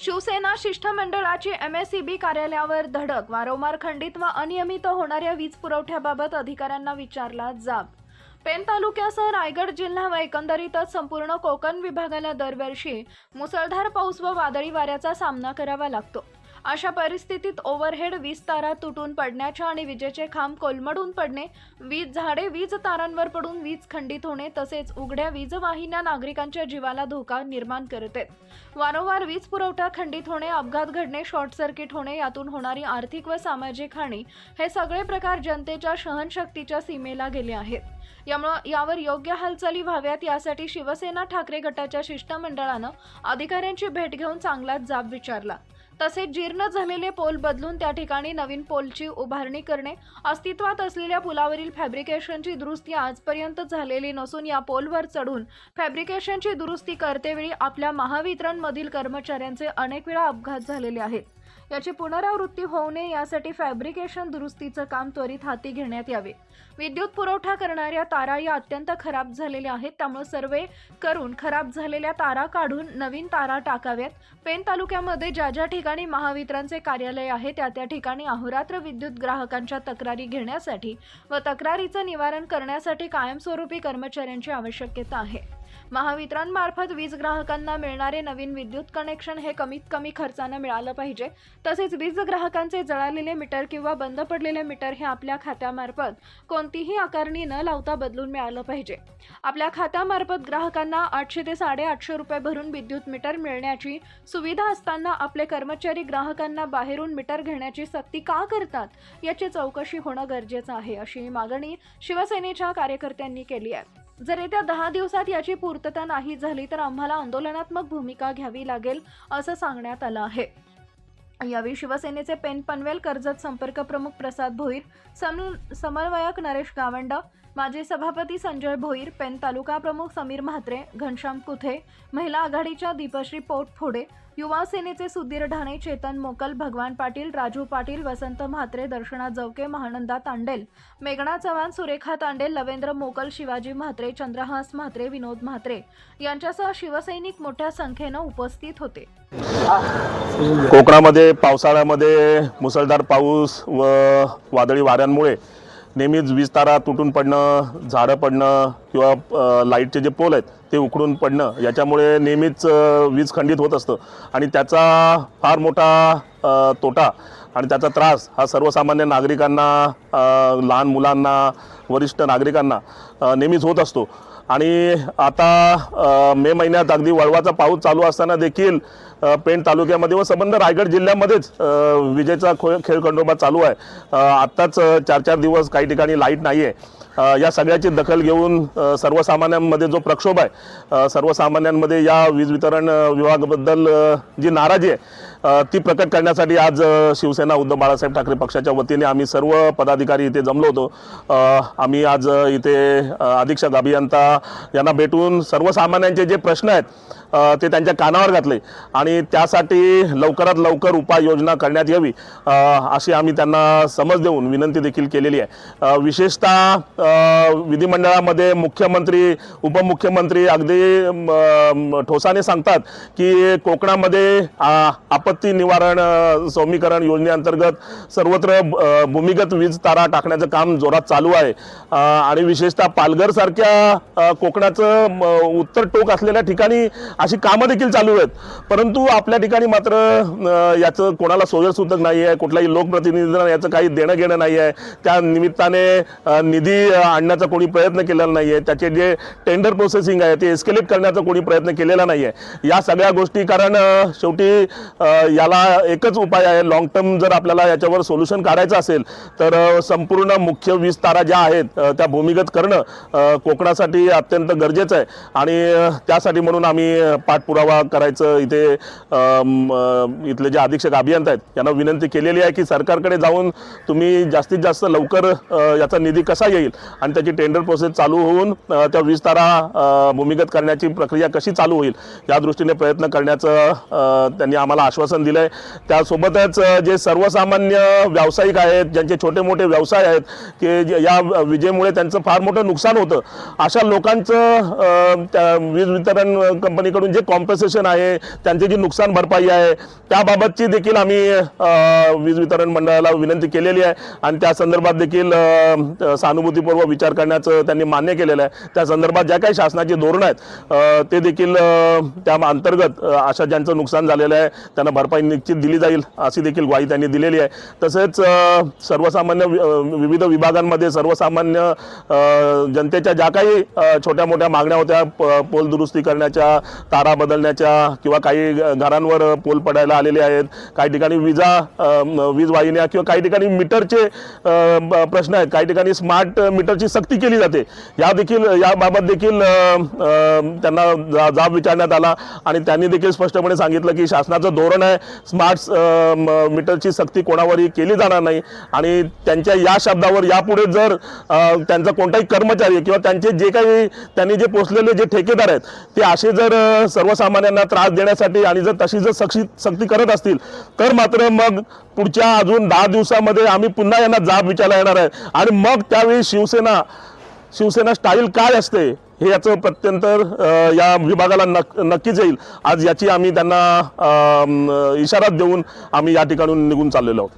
शिवसेना शिष्टमंडळाची M S C B कार्यालयावर धडक वारंवार खंडित व अनियमित होणाऱ्या वीज पुरवठ्याबाबत अधिकाऱ्यांना विचारला जाब. पेन तालुक्यासह रायगड जिल्हा व एकंदरीतच संपूर्ण कोकण विभागाला दरवर्षी मुसळधार पाऊस व वादळी वाऱ्याचा सामना करावा लागतो. अशा परिस्थितीत ओव्हरहेड वीज तारा तुटून पडण्याच्या आणि विजेचे खांब कोलमडून पडणे वीज झाडे वीज तारांवर पडून वीज खंडित होणे तसेच उघड्या वीजवाहिन्या नागरिकांच्या जीवाला धोका निर्माण करत. आहेत वारंवार वीज पुरवठा खंडित होणे अपघात घडणे शॉर्ट सर्किट होणे यातून होणारी आर्थिक व सामाजिक हानी हे सगळे प्रकार जनतेच्या सहनशक्तीच्या सीमेला गेले आहेत. यामुळं यावर योग्य हालचाली व्हाव्यात यासाठी शिवसेना ठाकरे गटाच्या शिष्टमंडळानं अधिकाऱ्यांची भेट घेऊन चांगलाच जाब विचारला. तसेच जीर्ण झालेले पोल बदलून त्या ठिकाणी नवीन पोलची उभारणी करणे अस्तित्वात असलेल्या पुलावरील फॅब्रिकेशनची दुरुस्ती आजपर्यंत झालेली नसून या पोलवर चढून फॅब्रिकेशनची दुरुस्ती करतेवेळी आपल्या महावितरणमधील कर्मचाऱ्यांचे अनेक वेळा अपघात झालेले आहेत. याची पुनरावृत्ती होऊ नये यासाठी फॅब्रिकेशन दुरुस्तीचं काम त्वरित हाती घेण्यात यावे. विद्युत पुरवठा करणाऱ्या तारा या अत्यंत खराब झालेल्या आहेत. त्यामुळे सर्वे करून खराब झालेल्या तारा काढून नवीन तारा टाकाव्यात. पेन तालुक्यामध्ये ज्या ज्या ठिकाणी महावितरणचे कार्यालय आहे त्या त्या ठिकाणी अहोरात्र विद्युत ग्राहकांच्या तक्रारी घेण्यासाठी व तक्रारीचं निवारण करण्यासाठी कायमस्वरूपी कर्मचाऱ्यांची आवश्यकता आहे. महावितरणमार्फत वीज ग्राहकांना मिळणारे नवीन विद्युत कनेक्शन हे कमीत कमी खर्चानं मिळालं पाहिजे. तसेच वीज ग्राहकांचे जळालेले मीटर किंवा बंद पडलेले मीटर हे आपल्या खात्यामार्फत कोणतीही आकारणी न लावता बदलून मिळालं पाहिजे. आपल्या खात्यामार्फत ग्राहकांना आठशे ते साडेआठशे रुपये भरून विद्युत मीटर मिळण्याची सुविधा असताना आपले कर्मचारी ग्राहकांना बाहेरून मीटर घेण्याची सक्ती का करतात याची चौकशी होणं गरजेचं आहे अशी मागणी शिवसेनेच्या कार्यकर्त्यांनी केली आहे. जर येत्या दहा दिवसात याची पूर्तता नाही झाली तर आम्हाला आंदोलनात्मक भूमिका घ्यावी लागेल असं सांगण्यात आलं आहे. यावेळी शिवसेनेचे पेन पनवेल कर्जत संपर्क प्रमुख प्रसाद भोईर सम समन्वयक नरेश गावंड माजी सभापती संजय भोईर पेन तालुका प्रमुख समीर म्हात्रे घनश्याम कुथे महिला आघाडीच्या दीपश्री पोटफोडे युवा सेनेचे सुधीर ढाणे चेतन मोकल भगवान पाटील राजू पाटील वसंत म्हात्रे दर्शना जवके महानंदा तांडेल मेघना चव्हाण सुरेखा तांडेल लवेंद्र मोकल शिवाजी म्हात्रे चंद्रहास म्हात्रे विनोद म्हात्रे यांच्यासह शिवसैनिक मोठ्या संख्येनं उपस्थित होते. कोकणामध्ये पावसाळ्यामध्ये मुसळधार पाऊस व वादळी वाऱ्यांमुळे नेहमीच वीज तारा तुटून पडणं झाडं पडणं किंवा लाईटचे जे पोल आहेत ते उकडून पडणं याच्यामुळे नेहमीच वीज खंडित होत असतं. आणि त्याचा फार मोठा तोटा आणि त्याचा त्रास हा सर्वसामान्य नागरिकांना लहान मुलांना वरिष्ठ नागरिकांना नेहमीच होत असतो. आणि आता मे महिन्यात अगदी वळवाचा पाऊस चालू असताना देखील पेण तालुक्यामध्ये व संबंध रायगड जिल्ह्यामध्येच विजेचा खो खेळखंडोबा चालू आहे. आत्ताच चार चार दिवस काही ठिकाणी लाइट नाही आहे या सगळ्याची दखल घेऊन सर्वसामान्यांमध्ये जो प्रक्षोभ आहे सर्वसामान्यांमध्ये या वीज वितरण विभागाबद्दल जी नाराजी आहे ती प्रकट करण्यासाठी आज शिवसेना उद्धव बाळासाहेब ठाकरे पक्षाच्या वतीने आम्ही सर्व पदाधिकारी इथे जमलो होतो. आम्ही आज इथे अधीक्षक अभियंता यांना भेटून सर्वसामान्यांचे जे प्रश्न आहेत ते त्यांच्या कानावर घातले. आणि त्यासाठी लवकरात लवकर उपाययोजना करण्यात यावी अशी आम्ही त्यांना समज देऊन विनंती देखील केलेली आहे. विशेषतः विधिमंडळामध्ये मुख्यमंत्री उपमुख्यमंत्री अगदी ठोसाने सांगतात की कोकणामध्ये आपत्ती निवारण सौमीकरण योजनेअंतर्गत सर्वत्र भूमिगत वीज तारा टाकण्याचं काम जोरात चालू आहे. आणि विशेषतः पालघरसारख्या कोकणाचं म, उत्तर टोक असलेल्या ठिकाणी अशी कामं देखील चालू आहेत. परंतु आपल्या ठिकाणी मात्र याचं कोणाला सोयरसूतक नाही आहे कुठल्याही लोकप्रतिनिधींना याचं काही देणं घेणं नाही आहे. त्या निमित्ताने निधी आणण्याचा कोणी प्रयत्न केलेला नाही आहे. त्याचे जे टेंडर प्रोसेसिंग आहे ते एस्केलेट करण्याचा कोणी प्रयत्न केलेला नाही आहे. या सगळ्या गोष्टी कारण शेवटी याला एकच उपाय आहे. लॉंग टर्म जर आपल्याला याच्यावर सोल्युशन काढायचं असेल तर संपूर्ण मुख्य वीज तारा ज्या आहेत त्या भूमिगत करणं कोकणासाठी अत्यंत गरजेचं आहे. आणि त्यासाठी म्हणून आम्ही पाठपुरावा करायचं इथे इथले जे अधीक्षक अभियंता आहेत यांना विनंती केलेली आहे की सरकारकडे जाऊन तुम्ही जास्तीत जास्त लवकर याचा निधी कसा येईल आणि त्याची टेंडर प्रोसेस चालू होऊन त्या वीज तारा भूमिगत करण्याची प्रक्रिया कशी चालू होईल या दृष्टीने प्रयत्न करण्याचं त्यांनी आम्हाला आश्वासन दिलं आहे त्यासोबतच जे सर्वसामान्य व्यावसायिक आहेत ज्यांचे छोटे मोठे व्यवसाय आहेत की या विजेमुळे त्यांचं फार मोठं नुकसान होतं अशा लोकांचं त्या वीज वितरण कंपनीकडून शासनाकडून जे कॉम्पन्सेशन आहे त्यांची जी नुकसान भरपाई आहे त्याबाबतची देखील आम्ही वीज वितरण मंडळाला विनंती केलेली आहे. आणि त्या संदर्भात देखील सहानुभूतीपूर्वक विचार करण्याचं त्यांनी मान्य केलेलं आहे. त्या संदर्भात ज्या काही शासनाची धोरणं आहेत ते देखील त्या अंतर्गत अशा ज्यांचं नुकसान झालेलं आहे त्यांना भरपाई निश्चित दिली जाईल अशी देखील ग्वाही त्यांनी दिलेली आहे. तसेच सर्वसामान्य विविध विभागांमध्ये सर्वसामान्य जनतेच्या ज्या काही छोट्या मोठ्या मागण्या होत्या प- पोल दुरुस्ती करण्याच्या तारा बदलण्याच्या किंवा काही घरांवर पोल पडायला आलेले आहेत. काही ठिकाणी विजा वीज वाहिन्या किंवा काही ठिकाणी मीटरचे प्रश्न आहेत. काही ठिकाणी स्मार्ट मीटरची सक्ती केली जाते. या देखील याबाबत देखील त्यांना जा- जाब विचारण्यात आला आणि त्यांनी देखील स्पष्टपणे सांगितलं की शासनाचं धोरण आहे स्मार्ट मीटरची सक्ती कोणावरही केली जाणार नाही. आणि त्यांच्या या शब्दावर यापुढे जर त्यांचा कोणताही कर्मचारी किंवा त्यांचे जे काही त्यांनी जे पोचलेले जे ठेकेदार आहेत ते असे जर सर्वसामान्यांना त्रास देण्यासाठी आणि जर तशी जर सक्ती सक्ती करत असतील तर मात्र मग पुढच्या अजून दहा दिवसामध्ये आम्ही पुन्हा यांना जाब विचारला येणार आहे. आणि मग त्यावेळी शिवसेना शिवसेना स्टाईल काय असते हे याचं प्रत्यंतर या विभागाला नक नक्कीच येईल. आज याची आम्ही त्यांना इशारा देऊन आम्ही या ठिकाणून निघून चाललेलो आहोत.